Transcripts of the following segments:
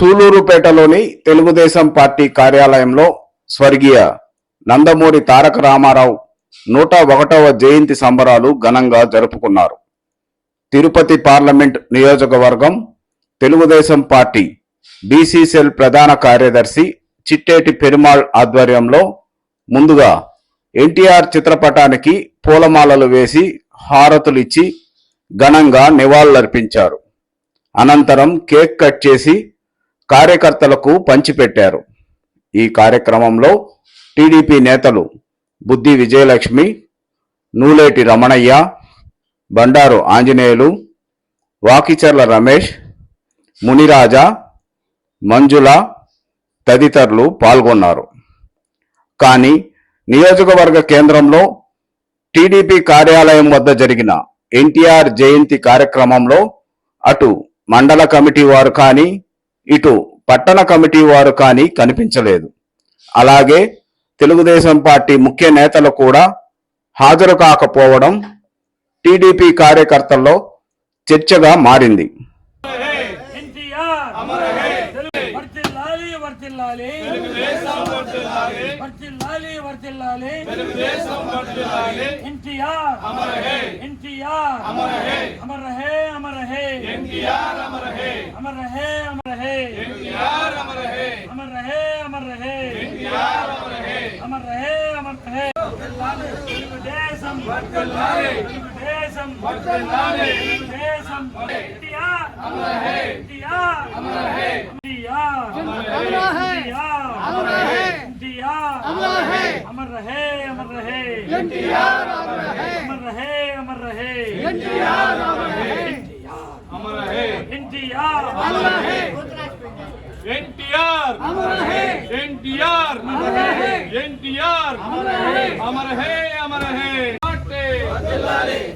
సూలూరుపేటలోని Telugu Desam party కార్యాలయంలో స్వర్గీయ నందమూరి తారక రామారావు నూట ఒకటవ జయంతి సంబరాలు ఘనంగా జరుపుకున్నారు. తిరుపతి పార్లమెంట్ నియోజకవర్గం తెలుగుదేశం పార్టీ బీసీసీఎల్ ప్రధాన కార్యదర్శి చిట్టేటి పెరుమాళ్ ఆధ్వర్యంలో ముందుగా ఎన్టీఆర్ చిత్రపటానికి పూలమాలలు వేసి హారతులిచ్చి ఘనంగా నివాళులర్పించారు. అనంతరం కేక్ కట్ చేసి కార్యకర్తలకు పంచిపెట్టారు. ఈ కార్యక్రమంలో టీడీపీ నేతలు బుద్ధి విజయలక్ష్మి నూలేటి రమణయ్య బండారు ఆంజనేయులు వాకిచర్ల రమేష్ మునిరాజా మంజుల తదితరులు పాల్గొన్నారు. కానీ నియోజకవర్గ కేంద్రంలో టీడీపీ కార్యాలయం వద్ద జరిగిన ఎన్టీఆర్ జయంతి కార్యక్రమంలో అటు మండల కమిటీ వారు కానీ ఇటు పట్టణ కమిటీ వారు కానీ కనిపించలేదు. అలాగే తెలుగుదేశం పార్టీ ముఖ్య నేతలు కూడా హాజరు కాకపోవడం టీడీపీ కార్యకర్తల్లో చర్చగా మారింది. అమర్ రహే అమర్ రహే అమర్ రహే అమర్ రహే அமர்த்தே தேசம் தேசம் தேசம் இந்தியா இந்தியா இந்தியா இந்தியா அமர் ரஹே அமர் ரஹே அமர் ரஹே அமர் ரஹே அமர் ரஹே இந்தியா அமர் ரஹே என்டிஆர். என்டிஆர் ఎన్టీఆర్ అమర హే అమర హే పార్టీ.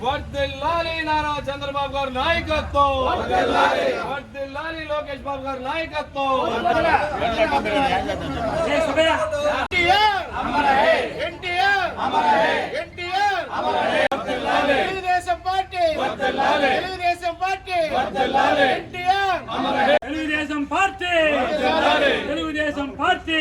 వర్ధిల్లాలి నారా చంద్రబాబు గారి నాయకత్వం వర్ధిల్లాలి లోకేష్ బాబు గారి నాయకత్వం ఏ సుబే Telugu Desam party Telugu Desam party NTR Telugu Desam party Telugu Desam party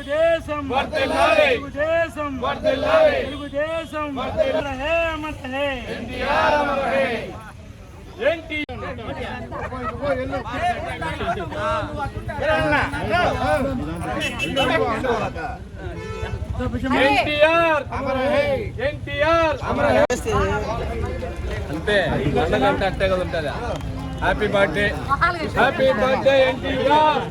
Telugu Desam. Telugu Desam. Telugu Desam. రహే అమర్ రహే ఎన్టీ ఎన్టీఆర్. ఎన్టీఆర్. అంతే. పండగంటే అట్టే కదా ఉంటుంది. Happy birthday happy birthday NTR.